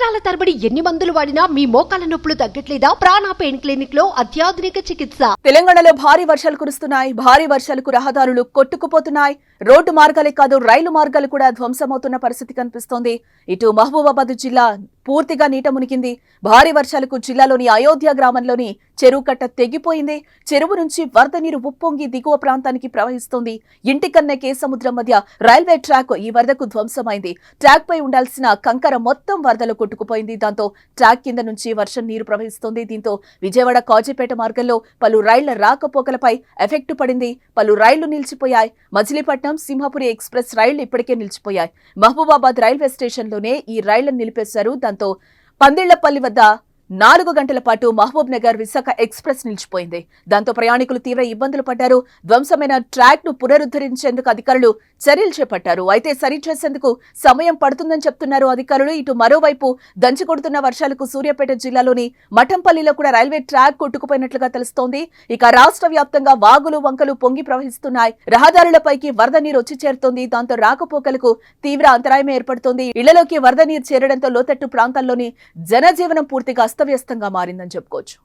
సంవత్సరాల తరబడి ఎన్ని మందులు వాడినా మీ మోకాల నొప్పులు తగ్గట్లేదా? ప్రాణ పెయిన్ క్లినిక్లో అత్యాధునిక చికిత్స. తెలంగాణలో భారీ వర్షాలు కురుస్తున్నాయి. భారీ వర్షాలకు రహదారులు కొట్టుకుపోతున్నాయి. రోడ్డు మార్గాలే కాదు రైలు మార్గాలు కూడా ధ్వంసమవుతున్న పరిస్థితి కనిపిస్తోంది. ఇటు మహబూబాబాద్ జిల్లా పూర్తిగా నీట మునిగింది. భారీ వర్షాలకు జిల్లాలోని అయోధ్య గ్రామంలోని చెరువు కట్ట తెగిపోయింది. చెరువు నుంచి వరద నీరు ఉప్పొంగి దిగువ ప్రాంతానికి ప్రవహిస్తోంది. ఇంటికన్న కేసముద్రం మధ్య రైల్వే ట్రాక్ ఈ వరదకు ధ్వంసమైంది. ట్రాక్ పై ఉండాల్సిన కంకర మొత్తం వరదలో కొట్టుకుపోయింది. దాంతో ట్రాక్ కింద నుంచి వర్షం నీరు ప్రవహిస్తోంది. దీంతో విజయవాడ కాజీపేట మార్గంలో పలు రైళ్ళ రాకపోకలపై ఎఫెక్ట్ పడింది. పలు రైళ్ళు నిలిచిపోయాయి. మజిలీపట్నం సింహపురి ఎక్స్ప్రెస్ రైళ్ళు ఇప్పటికే నిలిచిపోయాయి. మహబూబాబాద్ రైల్వే స్టేషన్లోనే ఈ రైళ్ళను నిలిపేశారు. దాంతో పందిళ్ళపల్లి వద్ద నాలుగు గంటల పాటు మహబూబ్ నగర్ విశాఖ ఎక్స్ప్రెస్ నిలిచిపోయింది. దాంతో ప్రయాణికులు తీవ్ర ఇబ్బందులు పడ్డారు. ధ్వంసమైన ట్రాక్ను పునరుద్ధరించేందుకు అధికారులు చర్యలు చేపట్టారు. అయితే సరిచేసేందుకు సమయం పడుతుందని చెప్తున్నారు అధికారులు. ఇటు మరోవైపు దంచికొడుతున్న వర్షాలకు సూర్యాపేట జిల్లాలోని మఠంపల్లిలో కూడా రైల్వే ట్రాక్ కొట్టుకుపోయినట్లుగా తెలుస్తోంది. ఇక రాష్ట్ర వ్యాప్తంగా వాగులు వంకలు పొంగి ప్రవహిస్తున్నాయి. రహదారులపైకి వరద నీరు వచ్చి చేరుతోంది. దాంతో రాకపోకలకు తీవ్ర అంతరాయం ఏర్పడుతోంది. ఇళ్ళలోకి వరద నీరు చేరడంతో లోతట్టు ప్రాంతాల్లోని జనజీవనం పూర్తిగా అస్తవ్యస్తంగా మారిందని చెప్పుకోవచ్చు.